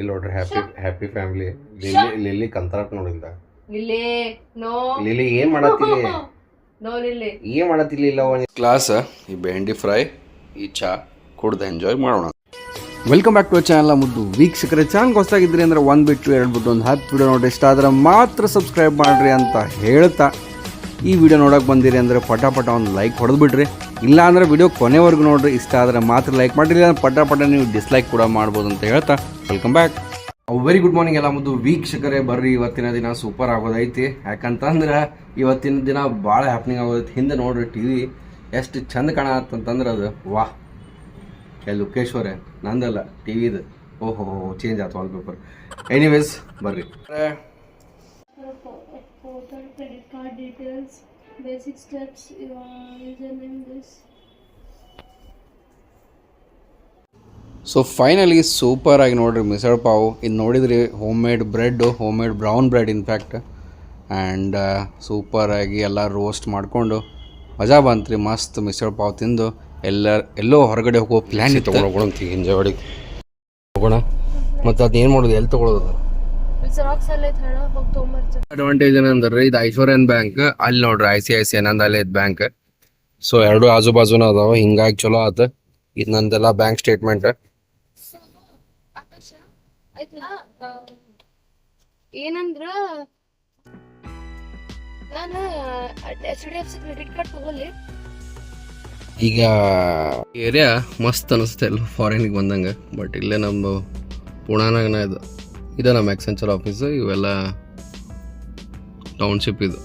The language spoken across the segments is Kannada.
ಇಲ್ಲಿ ನೋಡ್ರಿ happy happy family Lilly Lilly ಕಂತರಾಟ್ ನೋಡಿಲ್ಲ ಇಲ್ಲಿ ನೋ. ಲಿಲ್ಲಿ ಏನ್ ಮಾಡತ್ತಿಲ್ಲ ನೋ ಇಲ್ಲಿ ಏನ್ ಮಾಡತ್ತಿಲ್ಲ ಕ್ಲಾಸ್ ಈ ಬೆಂಡಿ ಫ್ರೈ ಈ ಚಾ ಕುಡ್ದು ಎಂಜಾಯ್ ಮಾಡೋಣ. ವೆಲ್ಕಮ್ ಬ್ಯಾಕ್ ಟು ಚಾನಲ್ ಮುದ್ದು ವೀಕ್ಷಕರೇ. ಚಾನಲ್ ಹೊಸದಾಗಿದ್ರಿ ಅಂದ್ರೆ ಒಂದು ಬಿಟ್ಟು ಎರಡು ಬಿಟ್ಟು ಒಂದು ಹತ್ತು ವಿಡಿಯೋ ನೋಡಿ ಇಷ್ಟ ಆದ್ರೆ ಮಾತ್ರ ಸಬ್ಸ್ಕ್ರೈಬ್ ಮಾಡ್ರಿ ಅಂತ ಹೇಳ್ತಾ ಈ ವಿಡಿಯೋ ನೋಡೋಕೆ ಬಂದಿರಿ ಅಂದರೆ ಪಟಾಪಟ ಪಟ ಒಂದು ಲೈಕ್ ಹೊಡೆದು ಬಿಡ್ರಿ ಇಲ್ಲ ಅಂದ್ರೆ ವಿಡಿಯೋ ಕೊನೆವರೆಗೂ ನೋಡ್ರಿ. ಇಷ್ಟ ಆದರೆ ಮಾತ್ರ ಲೈಕ್ ಮಾಡಿರಿ. ಅಂದ್ರೆ ಪಟಾಪಟ ಪಟ ನೀವು ಡಿಸ್ಲೈಕ್ ಕೂಡ ಮಾಡ್ಬೋದು ಅಂತ ಹೇಳ್ತಾ. Welcome back very good morning ಎಲ್ಲ ಮುದ್ದು ವೀಕ್ಷಕರೇ ಬರ್ರಿ. ಇವತ್ತಿನ ದಿನ ಸೂಪರ್ ಆಗೋದೈತಿ. ಯಾಕಂತಂದ್ರೆ ಇವತ್ತಿನ ದಿನ ಭಾಳ ಹ್ಯಾಪ್ನಿಂಗ್ ಆಗೋದೈತಿ. ಹಿಂದೆ ನೋಡ್ರಿ ಟಿ ವಿ ಎಷ್ಟು ಚಂದ ಕಾಣತ್ತಂತಂದ್ರೆ ಅದು. ವಾಹ್. ಏ ಲುಕೇಶ್ವರೇ, ನಂದಲ್ಲ ಟಿ ವಿದು ಓಹೋ ಚೇಂಜ್ ಆಯ್ತು ವಾಲ್ಪೇಪರ್ ಎನಿವೇಸ್ ಬರ್ರಿ. Total credit card details, basic steps, uh, username, this. So finally super ಆಗಿ ನೋಡ್ರಿ ಮಿಸಳ್ ಪಾವು. ಇದು ನೋಡಿದ್ರಿ homemade bread homemade brown bread in fact and super ಆಗಿ ಎಲ್ಲ ರೋಸ್ಟ್ ಮಾಡಿಕೊಂಡು ಮಜಾ ಬಂತು ರೀ ಮಸ್ತ್ ಮಿಸಳ್ ಪಾವ್ ತಿಂದು. ಎಲ್ಲ ಎಲ್ಲೋ ಹೊರಗಡೆ ಹೋಗೋ ಪ್ಲ್ಯಾನ್ ಇತ್ತು. ಹೋಗೋಣ ಹಿಂಜಾವಡಿ ಹೋಗೋಣ. ಮತ್ತು ಅದೇನು ಮಾಡೋದು ಎಲ್ಲಿ ತೊಗೊಳೋದು ಅಡ್ವಾಂಟೇಜ್ ಏನಂದ್ರೆ ಇದು ಐಶ್ವರ್ಯನ್ ಬ್ಯಾಂಕ್ ಅಲ್ಲಿ ನೋಡ್ರಿ ಐ ಸಿ ಐ ಸಿ ನಂದು ಅಲ್ಲಿ ಇದು ಬ್ಯಾಂಕ್ ಸೊ ಎರಡು ಆಜು ಬಾಜುನ ಅದಾವ ಹಿಂಗಾಗಿ ಚಲೋ ಆತ. ಇದು ನಂದೆಲ್ಲ ಬ್ಯಾಂಕ್ ಸ್ಟೇಟ್ಮೆಂಟ್ ಏನಂದ್ರ ನಾನು H D F C credit card ತಗೊಳ್ಳಿ. ಈಗ ಏರಿಯಾ ಮಸ್ತ್ ಅನಿಸುತ್ತೆ ಇಲ್ಲ ಫಾರಿನಿಗೆ ಬಂದಂಗ. ಬಟ್ ಇಲ್ಲೇ ನಮ್ಮ ಪುಣಾನಾಗನ ಇದು. ಇದೆ ನಮ್ಮ ಎಕ್ಸೆಂಚರ್ ಆಫೀಸು ಇವೆಲ್ಲ ಟೌನ್ಶಿಪ್ ಇದು.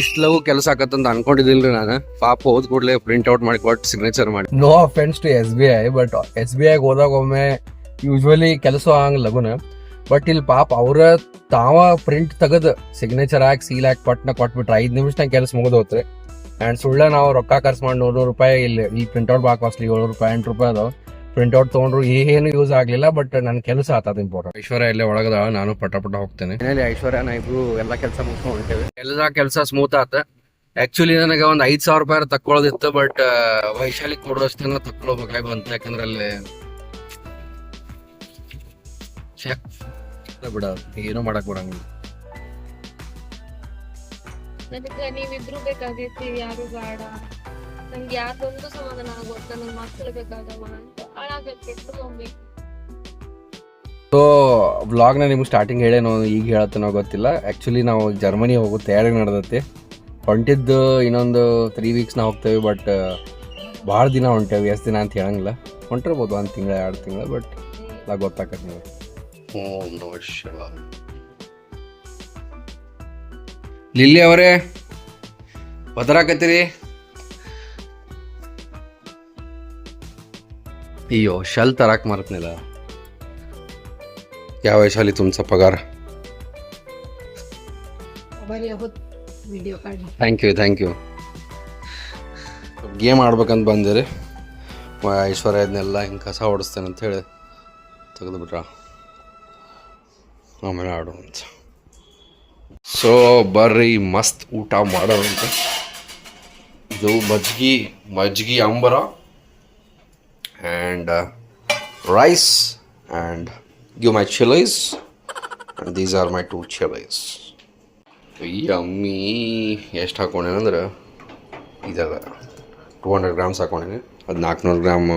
ಇಷ್ಟು ಲಗು ಕೆಲಸ ಆಕತ್ತಂತ ಅನ್ಕೊಂಡಿದ್ದಿಲ್ರಿ ನಾನು. ಪಾಪ ಹೋದ್ ಕೂಡಲೇ ಪ್ರಿಂಟ್ ಔಟ್ ಮಾಡಿ ಕೊಟ್ಟು ಸಿಗ್ನೇಚರ್ ಮಾಡಿ. No offence to S B I but S B ಐಗೆ ಹೋದಾಗ ಒಮ್ಮೆ ಯೂಶ್ವಲಿ ಕೆಲಸ ಹಂಗೆ ಲಗುನ. ಬಟ್ ಇಲ್ಲಿ ಪಾಪ ಅವ್ರ ತಾವ ಪ್ರಿಂಟ್ ತೆಗೆದು ಸಿಗ್ನೇಚರ್ ಹಾಕಿ ಸೀಲ್ ಹಾಕಿ ಕೊಟ್ಟನ ಕೊಟ್ಬಿಟ್ರೆ ಐದು ನಿಮಿಷನಾಗ ಕೆಲಸ ಮುಗಿದೋತ್ರಿ ಆ್ಯಂಡ್ ಸುಳ್ಳ ನಾವು ರೊಕ್ಕ ಖರ್ಚು ಮಾಡಿ ನೂರು ರೂಪಾಯಿ ಇಲ್ಲಿ ಈ ಪ್ರಿಂಟ್ಔಟ್ ಬಾಕ್ ಕಾಸ್ಟ್ಲಿ ಏಳು ರೂಪಾಯಿ ಎಂಟು ರೂಪಾಯಿ ಅದಾವ. ಪ್ರಿಂಟ್ಔಟ್ ತೊಗೊಂಡ್ರು ಏನು ಯೂಸ್ ಆಗಲಿಲ್ಲ ಬಟ್ ನನ್ನ ಕೆಲಸ ಆತದ ಇಂಪಾರ್ಟೆಂಟ್ ಐಶ್ವರ್ಯ ಇಲ್ಲೇ ಒಳಗದ ನಾನು ಪಟ ಪಟ ಹೋಗ್ತೇನೆ. ಐಶ್ವರ್ಯ ನಾ ಇಬ್ರು ಎಲ್ಲ ಕೆಲಸ ಮುಗಿಸ್ಕೊಂಡು ಹೊಂಟೇವೆ ಎಲ್ಲ ಕೆಲಸ ಸ್ಮೂತ್ ಆತ. ಆಕ್ಚುಲಿ ನನಗೆ ಒಂದು ಐದು ಸಾವಿರ ರೂಪಾಯಿ ತಕ್ಕೊಳ್ಳೋದಿತ್ತು ಬಟ್ ವೈಶಾಲಿ ಕೊಡೋಷ್ಟನ್ನ ತಕ್ಕೊಳ್ಬೇಕಾಗಿ ಬಂತು. ಯಾಕಂದ್ರೆ ಅಲ್ಲಿ ಬಿಡ ಏನೂ ಮಾಡಕ್ ಬರಂಗಿಲ್ಲ. ನನಗೆ ನೀವಿಬ್ರು ಬೇಕಾಗೈತಿ ಯಾರು ಬೇಡ. ನಂಗೆ ಯಾರು ಸಮಾಧಾನ ಆಗೋತ್ತ ನನ್ ಮಕ್ಕಳು ಅಂತ. ಸೊ ವ್ಲಾಗ್ನ ನಿಮ್ಗೆ ಸ್ಟಾರ್ಟಿಂಗ್ ಹೇಳೇನೋ ಈಗ ಹೇಳತ್ತೇನೋ ಗೊತ್ತಿಲ್ಲ. ಆ್ಯಕ್ಚುಲಿ ನಾವು ಜರ್ಮನಿ ಹೋಗೋ ತಯಾರಿ ನಡೆದೈತಿ. ಹೊಂಟಿದ್ದು ಇನ್ನೊಂದು ತ್ರೀ ವೀಕ್ಸ್ ನಾವು ಹೋಗ್ತೇವೆ ಬಟ್ ಭಾಳ ದಿನ ಹೊಂಟೇವಿ. ಎಷ್ಟು ದಿನ ಅಂತ ಹೇಳಂಗಿಲ್ಲ. ಹೊಂಟಿರ್ಬೋದು ಒಂದು ತಿಂಗಳ ಎರಡು ತಿಂಗಳ ಬಟ್ ಎಲ್ಲ ಗೊತ್ತಾಕತ್ತೆ ನೀವು ಲಿಲ್ಲಿ ಅವರೇ ಬದರಾಕತ್ತೀರಿ ಅಯ್ಯೋ ಶಲ್ ತರಕ್ ಮರ್ತನಿಲ್ಲ ಯಾವ ವಯಸ್ಸಲ್ಲಿ ತುಮ್ಸ ಪಗಾರ ಬರೀ ಹೊತ್ತು ವಿಡಿಯೋ ಕಾಡಿ thank you thank you game ಆಡ್ಬೇಕಂತ ಬಂದಿರಿ ಐಶ್ವರ್ಯ ಇದನ್ನೆಲ್ಲ ಹಿಂಗೆ ಕಸ ಓಡಿಸ್ತೇನೆ ಅಂತ ಹೇಳಿ ತೆಗೆದುಬಿಟ್ರ. ಆಮೇಲೆ ಆಡೋಣ ಅಂತ. ಸೊ ಬರ್ರಿ ಮಸ್ತ್ ಊಟ ಮಾಡೋಣ ಅಂತ. ಇದು ಮಜ್ಗಿ ಮಜ್ಗಿ ಅಂಬರ. And rice and give my chillies and these are my two chillies ಈ ಅಮ್ಮಿ ಎಷ್ಟು ಹಾಕೊಂಡೇನಂದ್ರೆ ಇದಲ್ಲ. ಟೂ ಹಂಡ್ರೆಡ್ ಗ್ರಾಮ್ಸ್ ಹಾಕೊಂಡೇನೆ. ಅದು ನಾಲ್ಕುನೂರು ಗ್ರಾಮ್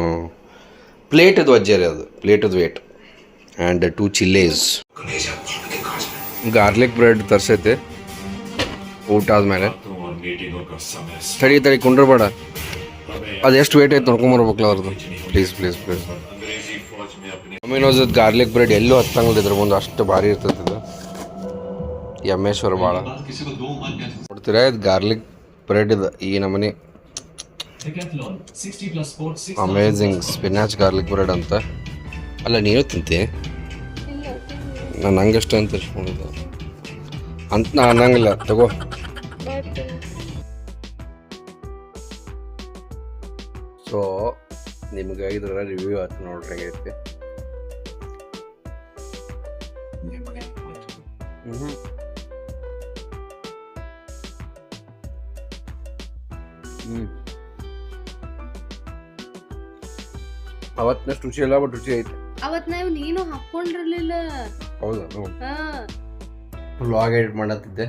ಪ್ಲೇಟದು ಅಜ್ಜರಿ ಅದು. ಪ್ಲೇಟದು wait and two chillies garlic bread ತರ್ಸೈತೆ. ಊಟ ಆದಮೇಲೆ. ತಡಿ ತಡಿ ಕುಂಡ್ರಬೇಡ. ಅದು ಎಷ್ಟು ವೇಟ್ ಐತೆ ನೋಡ್ಕೊಂಬರ್ಬೇಕಲ್ಲ ಅವ್ರದ್ದು ಪ್ಲೀಸ್ ಪ್ಲೀಸ್ ಪ್ಲೀಸ್ ಅಮೀನೋಸ್ ಗಾರ್ಲಿಕ್ ಬ್ರೆಡ್ ಎಲ್ಲೂ ಹತ್ತಂಗಿಲ್ಲ ಇದ್ರ ಮುಂದೆ ಅಷ್ಟು ಭಾರಿ ಇರ್ತದೆ ಇದು. ಯಮೇಶ್ವರ ಭಾಳ ನೋಡ್ತೀರಾ ಇದು ಗಾರ್ಲಿಕ್ ಬ್ರೆಡ್ ಇದು ಈ ನಮನಿ. ಅಮೇಝಿಂಗ್ ಸ್ಪಿನಾಚ್ ಗಾರ್ಲಿಕ್ ಬ್ರೆಡ್ ಅಂತ. ಅಲ್ಲ ನೀನು ತಿಂತಿ? ನಾನು. ನಾನು ಹಂಗಷ್ಟೇ ಅಂತ ತಿಳ್ಕೊಂಡಿದ್ದೆ ಅಂತ ನಾ ಅನ್ನಂಗಿಲ್ಲ. ತಗೋ. ನಿಮ್ಗೆ ಇದ್ರ ರಿವ್ಯೂ ಆಯ್ತು ನೋಡ್ರಿ ಹೆಂಗೈತಿ. ಹ್ಞೂ ಹ್ಞೂ ಅವತ್ತಿನಷ್ಟು ರುಚಿ ಇಲ್ಲ ಬಟ್ ರುಚಿ ಐತೆ. ಅವತ್ ನಾವು ನೀನು ಹಾಕೊಂಡಿರ್ಲಿಲ್ಲ. ಹೌದಾ? ಹಾ. ವ್ಲಾಗ್ ಎಡಿಟ್ ಮಾಡತ್ತಿದ್ದೆ.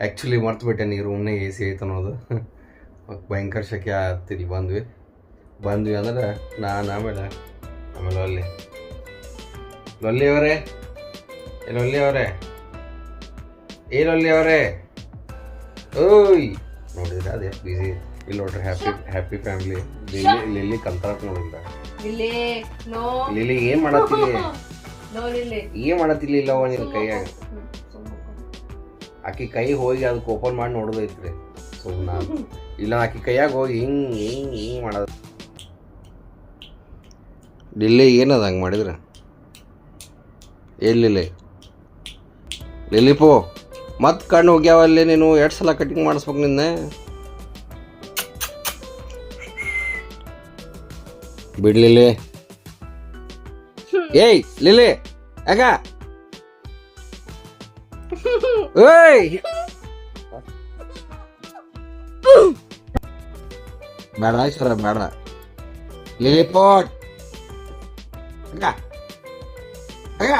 ಆ್ಯಕ್ಚುಲಿ ಮರ್ತುಬಿಟ್ಟೆ ನೀ ರೂಮ್ನಾಗ ಎ ಸಿ ಐತೆ ಅನ್ನೋದು ಭಯಂಕರ ಶಕೆ ಆಗ್ತಿಲ್ಲಿ ಬಂದ್ವಿ. ಬಂದ್ವಿ ಅಂದ್ರೆ ನಾನು ಆಮೇಲೆ ಆಮೇಲೆ ಅಲ್ಲಿ ಲೊಲ್ಲಿ ಅವರೇ? ಏ ಲೊಲ್ಲಿ ಅವರೇ? ಏ ಲೊಲ್ಲಿ ಅವರೇ? ಓಯ್! ನೋಡಿದ್ರೆ ಅದೇ ಎಷ್ಟು ಬಿಸಿ ಇಲ್ಲಿ ನೋಡ್ರಿ happy happy family Lilly Lilly ಕಲ್ತಾರಕ್ ನೋಡಿಲ್ಲ ಲಿಲ್ಲಿ ಏನು ಮಾಡತ್ತಿಲ್ಲಿ ಏನು ಮಾಡತ್ತಿಲ್ಲ ಇಲ್ಲ ನಿನ್ನ ಕೈಯಾಗ? ಆಕಿ ಕೈ ಹೋಗಿ ಅದಕ್ಕೆ ಓಪನ್ ಮಾಡಿ ನೋಡೋದೈತ್ರಿ. ಸುಮ್ಮನೆ ಇಲ್ಲ ಆಕಿ ಕೈಯಾಗ ಹೋಗಿ ಹಿಂಗ್ ಹಿಂಗ್ ಹಿಂಗ್ ಮಾಡೋದು. ಲಿಲ್ಲಿ ಏನದ ಹಂಗೆ ಮಾಡಿದ್ರೆ? ಎಲ್ಲಿಲ್ಲ ಲಿಲಿಪೋ ಮತ್ತೆ ಕಣ್ಣು ಹೋಗ್ಯಾವಲ್ಲಿ ನೀನು ಎರಡು ಸಲ ಕಟಿಂಗ್ ಮಾಡಿಸ್ಬೇಕು ನಿನ್ನೆ. ಬಿಡ್ಲಿಲ್ಲ ಏಯ್ ಲಿಲಿ ಯಾಕ? ಏಯ್! ಬೇಡ ಸರ ಬೇಡ. ಲಿಲಿಪೋಟ್ ಹಂಗ ಅಯ್ಯ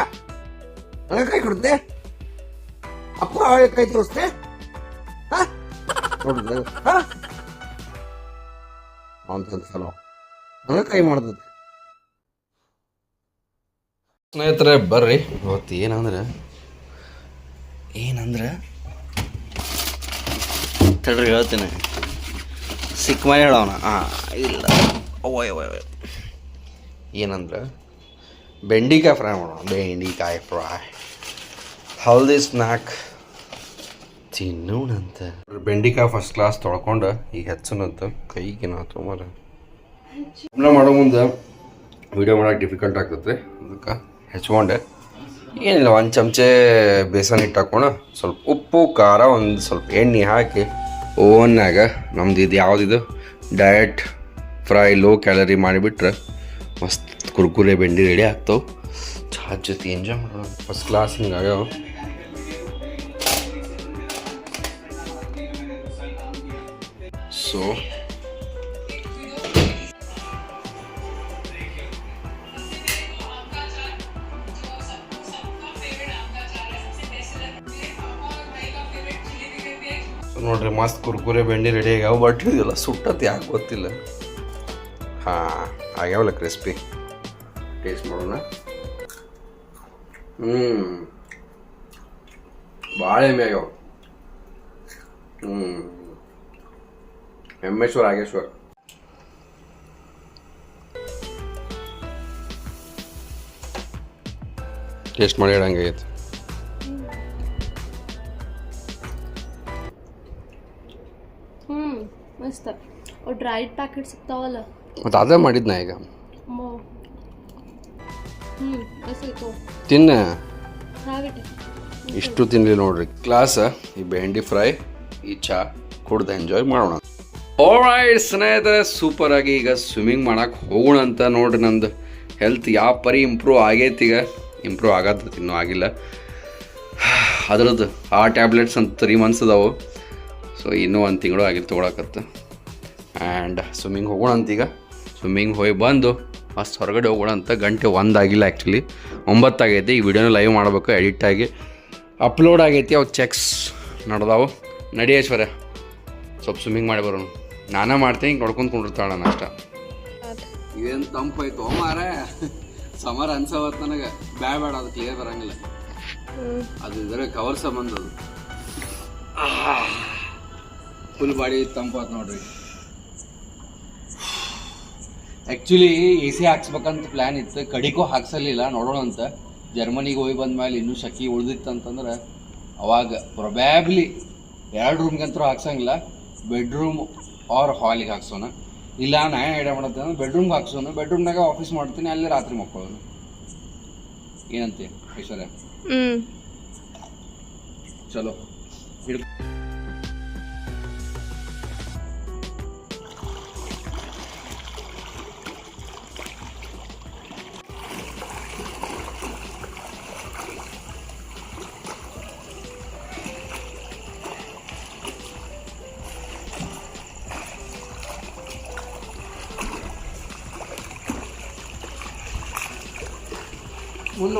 ಹಂಗ ಕೈ ಕೊಡುತ್ತೆ ಅಪ್ಪ ಅವಳಿಗೆ ಕೈ ತೋರಿಸ್ತೆ ನೋಡಿದ್ರೆ ಅವನ ಸಲ ಹಂಗ ಕೈ ಮಾಡ್ತದೆ ಸ್ನೇಹಿತರೆ ಬರ್ರಿ. ಇವತ್ತು ಏನಂದ್ರೆ? ಏನಂದ್ರೆ? ತಡ್ರಿ ಹೇಳ್ತೀನಿ. ಸಿಕ್ಕ ಮೇಲೆ ಹೇಳೋಣ. ಹಾಂ ಇಲ್ಲ. ಓಯ್ ಓಯ್ ಓಯ್. ಏನಂದ್ರೆ? ಬೆಂಡಿಕಾಯಿ ಫ್ರೈ ಮಾಡೋಣ. ಬೆಂಡಿಕಾಯಿ ಫ್ರೈ ಹಲ್ದಿ ಸ್ನ್ಯಾಕ್ ತಿನ್ನೋಣಂತ. ಬೆಂಡಿಕಾಯಿ ಫಸ್ಟ್ ಕ್ಲಾಸ್ ತೊಳ್ಕೊಂಡು ಈಗ ಹೆಚ್ಚನಂತ ಕೈಗೆ ನಾ ತೊಗೊಂಬರ. ಹಪ್ಪಳ ಮಾಡೋ ಮುಂದೆ ವಿಡಿಯೋ ಮಾಡೋಕೆ ಡಿಫಿಕಲ್ಟ್ ಆಗ್ತದೆ. ಅದಕ್ಕೆ ಹೆಚ್ಕೊಂಡೆ. ಏನಿಲ್ಲ, ಒಂದು ಚಮಚೆ ಬೇಸನ್ ಹಿಟ್ಟು ಹಾಕೋಣ. ಸ್ವಲ್ಪ ಉಪ್ಪು, ಖಾರ, ಒಂದು ಸ್ವಲ್ಪ ಎಣ್ಣೆ ಹಾಕಿ ಓವನ್ನಾಗ ನಮ್ದು ಇದು ಯಾವುದಿದು? ಡಯಟ್ ಫ್ರೈ ಲೋ ಕ್ಯಾಲರಿ ಮಾಡಿಬಿಟ್ರೆ ಮಸ್ತ್ ಕುರ್ಕುರೆ ಬೆಂಡಿ ರೆಡಿ ಆಗ್ತಾವೆ ಚಹಾ ಜೊತೆ ಎಂಜಾಯ್ ಮಾಡೋಣ ಫಸ್ಟ್ ಕ್ಲಾಸ್ ಹಿಂಗಾಗ್ಯಾವ ಸೊ ಸೊ ನೋಡ್ರಿ, ಮಸ್ತ್ ಕುರ್ಕುರೆ, ಬೆಂಡಿ ರೆಡಿ ಆಗ್ಯಾವ ಬಟ್ ಇದೆಲ್ಲ, ಸುಟ್ಟತ್ ಯಾಕೆ ಗೊತ್ತಿಲ್ಲ ಹಾಂ, ಆಗ್ಯಾವಲ್ಲ ಕ್ರಿಸ್ಪಿ ಟೇಸ್ಟ್ ಮಾಡೋಣ ಹ್ಞೂ ಭಾಳ ಎಮ್ಮೆ ಆಗ್ಯಾವ ಹ್ಞೂ ಹೆಮ್ಮೇಶ್ವರ ಆಗೇಶ್ವರ್ ಟೇಸ್ಟ್ ಮಾಡಿ ಹೇಳಂಗೈತೆ ಹ್ಮ್ ಮಸ್ತ್ ಅವು ಡ್ರೈಡ್ ಪ್ಯಾಕೆಟ್ ಸಿಗ್ತಾವಲ್ಲ ಮತ್ತು ಅದೇ ಮಾಡಿದ್ನ ಈಗ ತಿನ್ನ. ಇಷ್ಟು ತಿನ್ಲಿ ನೋಡ್ರಿ. ಕ್ಲಾಸ್ ಈ ಬೆಂಡಿ ಫ್ರೈ ಈ ಚಾ ಕುಡ್ದು ಎಂಜಾಯ್ ಮಾಡೋಣ. ಓರೈಟ್ ಸ್ನೇಹಿತರೆ ಸೂಪರ್ ಆಗಿ ಈಗ ಸ್ವಿಮ್ಮಿಂಗ್ ಮಾಡಕ್ಕೆ ಹೋಗೋಣ ಅಂತ ನೋಡ್ರಿ ನಂದು. ಹೆಲ್ತ್ ಯಾವ ಪರಿ ಇಂಪ್ರೂವ್ ಆಗೈತಿ ಈಗ. ಇಂಪ್ರೂವ್ ಆಗತ್ತ ಇನ್ನೂ ಆಗಿಲ್ಲ. ಅದ್ರದ್ದು ಆ ಟ್ಯಾಬ್ಲೆಟ್ಸ್ ಅಂತ ತ್ರೀ ಮಂತ್ಸ್ ಅದಾವು. ಸೊ ಇನ್ನೂ ಒಂದು ತಿಂಗಳು ಆಗಿತ್ತು ತೊಗೊಳಕತ್ತ. ಆ್ಯಂಡ್ ಸ್ವಿಮ್ಮಿಂಗ್ ಹೋಗೋಣ ಅಂತ ಈಗ. ಸ್ವಿಮ್ಮಿಂಗ್ ಹೋಗಿ ಬಂದು ಮಸ್ತ್ ಹೊರಗಡೆ ಹೋಗೋಣ ಅಂತ ಗಂಟೆ ಒಂದಾಗಿಲ್ಲ ಆ್ಯಕ್ಚುಲಿ ಒಂಬತ್ತಾಗೈತಿ, ಈ ವಿಡಿಯೋನ ಲೈವ್ ಮಾಡಬೇಕು ಎಡಿಟ್ ಆಗಿ ಅಪ್ಲೋಡ್ ಆಗೈತಿ, ಅವು ಚೆಕ್ಸ್ ನಡೆದಾವು. ನಡಿಯೇಶ್ವರ, ಸ್ವಲ್ಪ ಸ್ವಿಮ್ಮಿಂಗ್ ಮಾಡಿ ಬರೋಣ. ನಾನೇ ಮಾಡ್ತೀನಿ, ಹಿಂಗೆ ನೋಡ್ಕೊಂಡು ಕುಂಡಿರ್ತಾಳ ಅಷ್ಟ. ಏನು ತಂಪಾಯ್ತು ಮಾರ? ಸಮರ್ ಅನ್ಸವತ್ತು ನನಗೆ. ಬ್ಯಾ ಬೇಡ ಅದು ಕ್ಲಿಯರ್ ಬರಂಗಿಲ್ಲ. ಅದು ಇದರ ಕವರ್ ಸಂಬಂಧ ಅದು. ಫುಲ್ ಬಾಡಿ ತಂಪಾತ್ ನೋಡ್ರಿ. ಆ್ಯಕ್ಚುಲಿ ಎ ಸಿ ಹಾಕ್ಸ್ಬೇಕಂತ ಪ್ಲ್ಯಾನ್ ಇತ್ತು. ಕಡಿಗೂ ಹಾಕ್ಸಲಿಲ್ಲ. ನೋಡೋಣ ಅಂತ. ಜರ್ಮನಿಗೆ ಹೋಗಿ ಬಂದ ಮೇಲೆ ಇನ್ನೂ ಶಕಿ ಉಳಿದಿತ್ತು ಅಂತಂದ್ರೆ ಅವಾಗ ಪ್ರೊಬ್ಯಾಬ್ಲಿ ಎರಡು ರೂಮ್ಗಂತೂ ಹಾಕ್ಸಂಗಿಲ್ಲ. ಬೆಡ್ರೂಮ್ ಆರ್ ಹಾಲಿಗೆ ಹಾಕ್ಸೋಣ. ಇಲ್ಲ ನಾ ಏನು ಐಡಿಯಾ ಮಾಡತ್ತೆ ಅಂದ್ರೆ ಬೆಡ್ರೂಮ್ಗೆ ಹಾಕ್ಸೋಣ. ಬೆಡ್ರೂಮ್ನಾಗ ಆಫೀಸ್ ಮಾಡ್ತೀನಿ ಅಲ್ಲಿ ರಾತ್ರಿ ಮಕ್ಕಳೋಣ ಏನಂತೆ ಐಶ್ವರ್ಯ? ಚಲೋ. ಹಿಡ್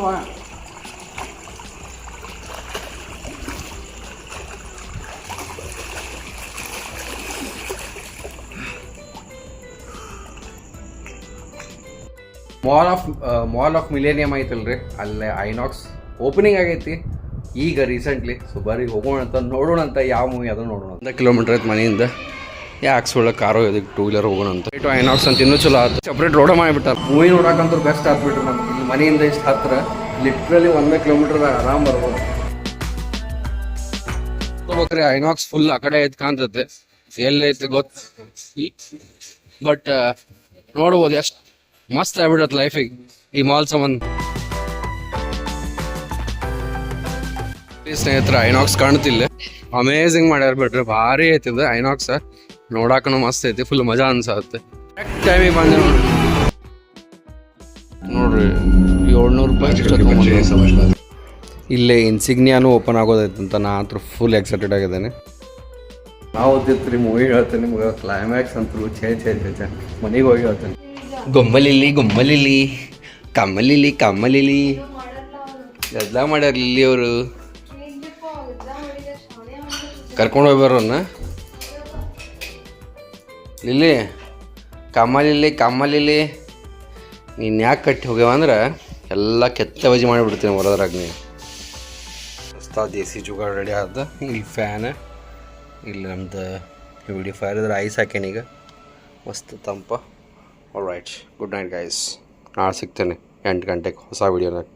ಬಾ mall of mall of millennium ಐತಲ್ರಿ ಅಲ್ಲೇ ಐನಾಕ್ಸ್ ಓಪನಿಂಗ್ ಆಗೈತಿ. ಈಗ ರೀಸೆಂಟ್ಲಿ ಸೊ ಬರೀ ಹೋಗೋಣ ಅಂತ ನೋಡೋಣ ಅಂತ ಯಾವ ಮೂವಿ ಅದು ನೋಡೋಣ. ಒಂದು ಕಿಲೋಮೀಟರ್ ಐತೆ ಮನೆಯಿಂದ. ಯಾಕೆ ಸುಳ್ಳ ಕಾರೋ ಇದಕ್ಕೆ ಟೂ ವೀಲರ್ ಹೋಗೋಣ ಅಂತ. ಐನಾಕ್ಸ್ ಅಂತ ಇನ್ನೂ ಚಲೋ ಆಯ್ತು ಸಪ್ರೇಟ್ ರೋಡ ಮಾಡಿಬಿಟ್ಟಾರೆ. ಮೂವಿ ನೋಡಕ್ಕಂತೂ ಬೆಸ್ಟ್ ಆಗ್ಬಿಟ್ರು ನಮ್ಗೆ. ಇಲ್ಲಿ ಮನೆಯಿಂದ ಇಷ್ಟು ಹತ್ತಿರ ಲಿಟ್ರಲಿ ಒಂದೇ ಕಿಲೋಮೀಟರ್ ಆರಾಮ್ ಬರ್ಬೋದು. ಹೋಗ್ಬೇಕ್ರಿ ಐನಾಕ್ಸ್ ಫುಲ್ ಆ ಕಡೆ ಐತೆ ಕಾಣ್ತತೆ. ಎಲ್ಲೈತೆ ಗೊತ್ತ ಬಟ್ ನೋಡ್ಬೋದು ಎಷ್ಟು ಮಸ್ತ್ ಆಗ್ಬಿಡತ್ತೆ ಲೈಫಿಗೆ ಈ ಮಾಲ್ ಸಂಬಂಧ. ಸ್ನೇಹಿತರ ಐನಾಕ್ಸ್ ಕಾಣ್ತಿಲ್ಲ. ಅಮೇಝಿಂಗ್ ಮಾಡ್ಯಾರ ಬಿಟ್ರೆ ಭಾರಿ ಐತಿದ ಐನಾಕ್ಸ್ ನೋಡಾಕನು ಮಸ್ತ್ ಐತಿ ಫುಲ್ ಮಜಾ ಅನ್ಸತ್ತೆ. ಟೈಮಿಗೆ ಬಂದೆ ನೋಡ್ರಿ ನೋಡ್ರಿ ಏಳ್ನೂರು ರೂಪಾಯಿ. ಇಲ್ಲೇ ಇನ್ಸಿಗ್ನಿಯಾನು ಓಪನ್ ಆಗೋದೈತೆ ಅಂತ ನಾ ಅಂತ ಫುಲ್ ಎಕ್ಸೈಟೆಡ್ ಆಗಿದ್ದೇನೆ. ನಾವು ಓದಿತ್ರಿ ಮೂವಿ ಹೇಳ್ತೇನೆ ನಿಮ್ಗೆ ಕ್ಲೈಮ್ಯಾಕ್ಸ್ ಅಂತೂ ಛೇ ಛೇ ಛೇ ಛೇ ಮನೆಗೆ ಹೋಗಿ ಹೇಳ್ತೇನೆ. ಗೊಮ್ಮಲಿಲಿ ಗೊಮ್ಮಲಿಲಿ ಕಮ್ಮಲಿಲಿ ಕಮ್ಮಲಿಲಿ ಎಲ್ಲ ಮಾಡ್ಯಾರ ಲಿಲ್ಲಿ ಅವರು? ಕರ್ಕೊಂಡು ಹೋಗಿ ಬರೋನ್ನ ಲಿಲ್ಲಿ ಕಮ್ಮಲಿಲಿ ಕಮ್ಮಲಿಲಿ ನೀನು ಯಾಕೆ ಕಟ್ಟಿ ಹೋಗ್ಯಾವ ಅಂದ್ರೆ ಎಲ್ಲ ಕೆತ್ತ ಬಜಿ ಮಾಡಿಬಿಡ್ತೀನಿ ಹೊರದ್ರಾಗ ನೀ ಎ ದೇಸಿ ಜುಗಾಡ್ ರೆಡಿ ಆದ. ಇಲ್ಲಿ ಫ್ಯಾನ್ ಇಲ್ಲಿ ನಮ್ದು ಹ್ಯೂಮಿಡಿಫೈರ್ ಇದ್ರೆ ಐಸ್ ಹಾಕ್ಯಾನೀಗ ಮಸ್ತ್ ತಂಪ. All right good night guys ನಾಳೆ ಸಿಗ್ತೇನೆ ಎಂಟು ಗಂಟೆಗೆ ಹೊಸ ವೀಡಿಯೋನಾಗ